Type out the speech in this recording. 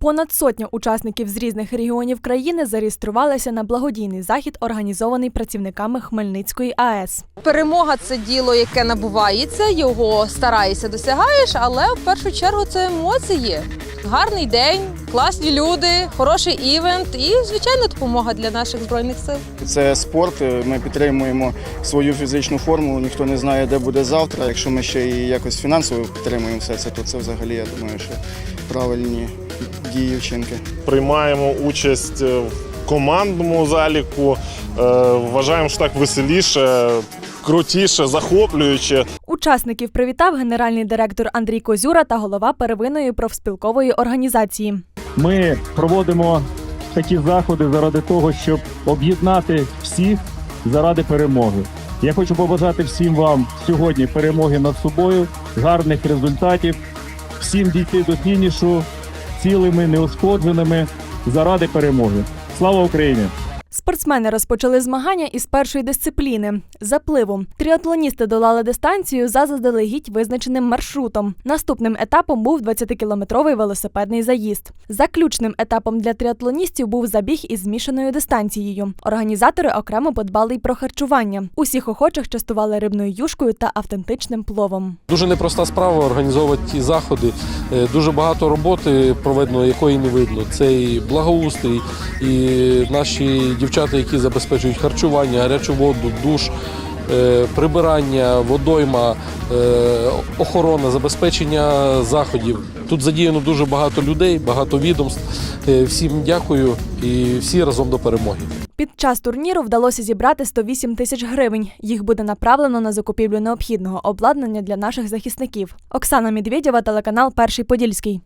Понад сотня учасників з різних регіонів країни зареєструвалися на благодійний захід, організований працівниками Хмельницької АЕС. Перемога це діло, яке набувається, його стараєшся, досягаєш, але в першу чергу це емоції. Гарний день, класні люди, хороший івент і, звичайно, допомога для наших збройних сил. Це спорт. Ми підтримуємо свою фізичну форму. Ніхто не знає, де буде завтра. Якщо ми ще і якось фінансово підтримуємо все це, то це взагалі я думаю, що правильні дії вчинки. приймаємо участь е, в командному заліку. Е, Вважаємо, що так веселіше, крутіше, захоплююче. Учасників привітав генеральний директор Андрій Козюра та голова первинної профспілкової організації. Ми проводимо такі заходи заради того, щоб об'єднати всіх заради перемоги. Я хочу побажати всім вам сьогодні перемоги над собою, гарних результатів, всім дійти до фінішу цілими, неушкодженими заради перемоги. Слава Україні! Спортсмени розпочали змагання із першої дисципліни запливу. Тріатлоністи долали дистанцію за заздалегідь визначеним маршрутом. Наступним етапом був 20-кілометровий велосипедний заїзд. Заключним етапом для тріатлоністів був забіг із змішаною дистанцією. Організатори окремо подбали й про харчування. Усіх охочих частували рибною юшкою та автентичним пловом. Дуже непроста справа організовувати ті заходи. Е, Дуже багато роботи проведено, якої не видно. Це і благоустрій, і наші дівчата, які забезпечують харчування, гарячу воду, душ, е, прибирання, водойма, е, охорона, забезпечення заходів. Тут задіяно дуже багато людей, багато відомств. Е, Всім дякую і всі разом до перемоги. Під час турніру вдалося зібрати 108 тисяч гривень. Їх буде направлено на закупівлю необхідного обладнання для наших захисників. Оксана Медведєва, телеканал Перший Подільський.